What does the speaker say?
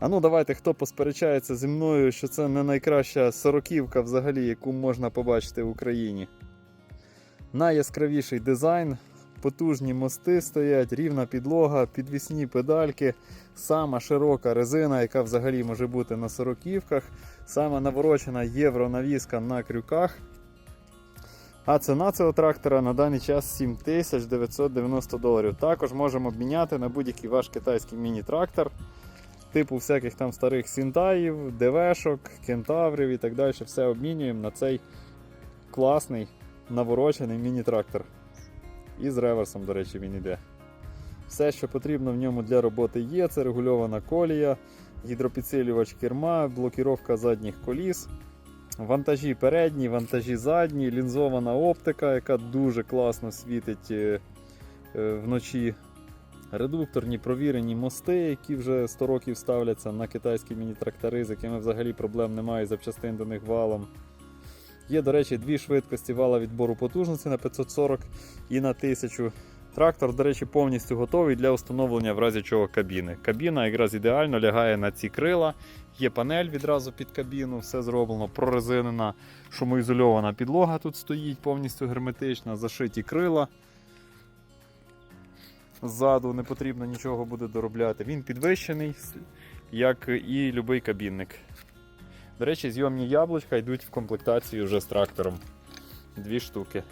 А ну давайте, хто посперечається зі мною, що це не найкраща сороківка взагалі, яку можна побачити в Україні. Найяскравіший дизайн, потужні мости стоять, рівна підлога, підвісні педальки, сама широка резина, яка взагалі може бути на сороківках, сама наворочена євронавіска на крюках. А ціна цього трактора на даний час 7990 доларів. Також можемо обміняти на будь-який ваш китайський міні-трактор, типу всяких там старих сінтаїв, ДВшок, кентаврів і так далі. Все обмінюємо на цей класний наворочений міні-трактор. І з реверсом, до речі, він іде. Все, що потрібно в ньому для роботи є, це регульована колія, гідропідсилювач керма, блокіровка задніх коліс. Вантажі передні, вантажі задні, лінзована оптика, яка дуже класно світить е, е, вночі. Редукторні провірені мости, які вже 100 років ставляться на китайські міні-трактори, з якими взагалі проблем немає, запчастин до них валом. Є, до речі, дві швидкості вала відбору потужності на 540 і на 1000. Трактор, до речі, повністю готовий для встановлення в разі чого кабіни. Кабіна якраз ідеально лягає на ці крила. Є панель відразу під кабіну, все зроблено, прорезинена, шумоізольована підлога тут стоїть, повністю герметична, зашиті крила. Ззаду не потрібно нічого буде доробляти. Він підвищений, як і будь-який кабінник. До речі, зйомні яблучка йдуть в комплектацію вже з трактором. Дві штуки.